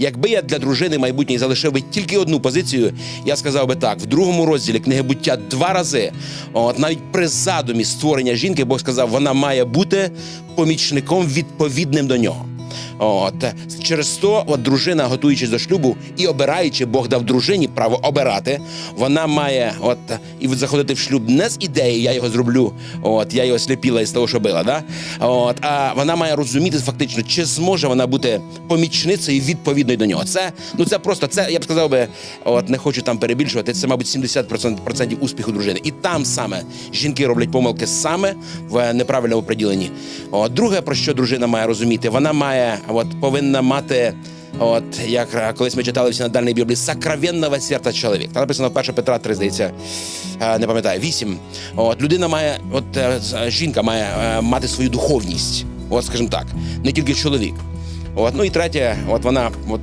Якби я для дружини майбутньої залишив би тільки одну позицію, я сказав би так: в другому розділі книги буття два рази, от навіть при задумі створення жінки, Бог сказав, вона має бути помічником відповідним до нього. От через то, от дружина, готуючись до шлюбу і обираючи, Бог дав дружині право обирати. Вона має от і заходити в шлюб не з ідеї, я його зроблю. От я його сліпіла із того, що била. Да? От, а вона має розуміти фактично, чи зможе вона бути помічницею відповідною до нього. Це ну це просто це. Я б сказав би, от не хочу там перебільшувати. Це, мабуть, 70% процентів успіху дружини. І там саме жінки роблять помилки саме в неправильному приділенні. От друге, про що дружина має розуміти, вона має от повинна мати. От як е, колись ми читали в синодальній Біблії, сокровенного серця чоловік. Там написано 1 Петра 3, здається, е, не пам'ятаю, 8. От людина має, от е, жінка має мати свою духовність. От, скажімо так, не тільки чоловік. От, ну і третє, от вона от